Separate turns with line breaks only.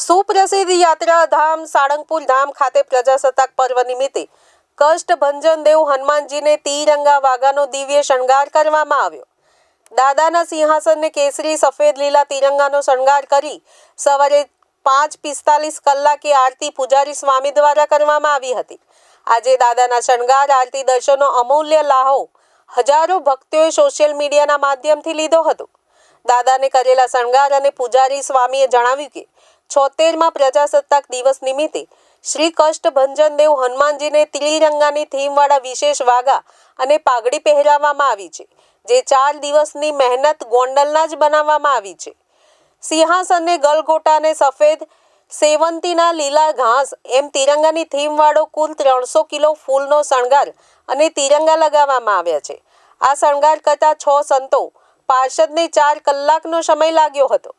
સુપ્રસિદ્ધ યાત્રાધામ સાળંગપુર ધામ ખાતે પ્રજાસત્તાક પર્વ નિમિત્તે કષ્ટભંજન દેવ હનુમાનજીને તિરંગા વાઘાનો દિવ્ય શણગાર કરવામાં આવ્યો. દાદાના સિંહાસનને કેસરી, સફેદ, લીલા તિરંગાનો શણગાર કરી સવારે પાંચ પિસ્તાલીસ કલાકે આરતી પૂજારી સ્વામી દ્વારા કરવામાં આવી હતી. આજે દાદાના શણગાર, આરતી દર્શનનો અમૂલ્ય લાહો હજારો ભક્તોએ સોશિયલ મીડિયાના માધ્યમથી લીધો હતો. દાદાને કરેલા શણગાર અને પૂજારી સ્વામીએ જણાવ્યું કે છોતેરમાં પ્રજાસત્તાક દિવસ નિમિત્તે શ્રી કષ્ટભંજન દેવ હનુમાનજીને ત્રિરંગાની થીમવાળા વિશેષ વાગા અને પાઘડી પહેરાવવામાં આવી છે, જે ચાર દિવસની મહેનત ગોંડલના જ બનાવવામાં આવી છે. સિંહાસનને ગલગોટાને સફેદ સેવંતીના લીલા ઘાસ એમ તિરંગાની થીમવાળો કુલ ત્રણસો કિલો ફૂલનો શણગાર અને તિરંગા લગાવવામાં આવ્યા છે. આ શણગાર કરતા છ સંતો પાર્ષદને ચાર કલાકનો સમય લાગ્યો હતો.